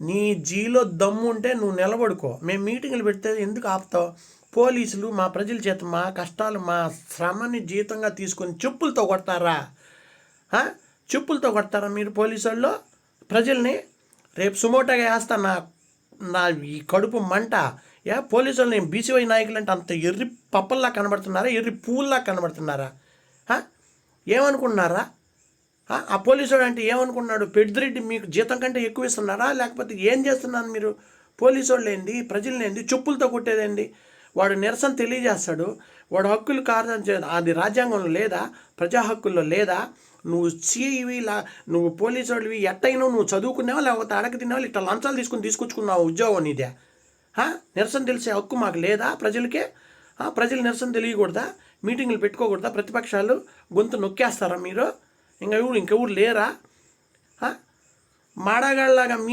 నీ జీలో దమ్ము ఉంటే నువ్వు నిలబడుకో. మేము మీటింగులు పెడితే ఎందుకు ఆపుతావు? పోలీసులు మా ప్రజల చేత మా కష్టాలు మా శ్రమని జీతంగా తీసుకొని చెప్పులతో కొడతారా? చెప్పులతో కొడతారా మీరు పోలీసు వాళ్ళు ప్రజల్ని? రేపు సుమోటాగా వేస్తా నా నా ఈ కడుపు మంట. యా పోలీసు వాళ్ళు నేను బీసీవై నాయకులు అంటే అంత ఎర్రి పప్పల్లా కనబడుతున్నారా? ఎర్రి పూల్లా కనబడుతున్నారా? ఏమనుకుంటున్నారా? ఆ? పోలీసుడు అంటే ఏమనుకున్నాడు? పెద్దిరెడ్డి మీకు జీతం కంటే ఎక్కువ ఇస్తున్నారా? లేకపోతే ఏం చేస్తున్నారు మీరు? పోలీసోళ్ళు ఏంది ప్రజలు ఏంది చెప్పులతో కొట్టేదేంది? వాడు నిరసన తెలియజేస్తాడు. వాడు హక్కులు కాదని చే- అది రాజ్యాంగంలో లేదా? ప్రజా హక్కుల్లో లేదా? నువ్వు సిఐవి లా నువ్వు పోలీసు వాళ్ళవి ఎట్టయినా నువ్వు చదువుకున్నావా? లేకపోతే అడగ తిన్నావా? ఇట్లా లంచాలు తీసుకుని తీసుకొచ్చుకున్నావు ఉద్యోగం నీదే? నిరసన తెలిసే హక్కు మాకు లేదా ప్రజలకే? ప్రజలు నిరసన తెలియకూడదా? మీటింగులు పెట్టుకోకూడదా? ప్రతిపక్షాలు గొంతు నొక్కేస్తారా మీరు? ఇంకా ఎవరు ఇంకెవరు లేరా ఆ? మాడగాళ్ళలాగా మీరు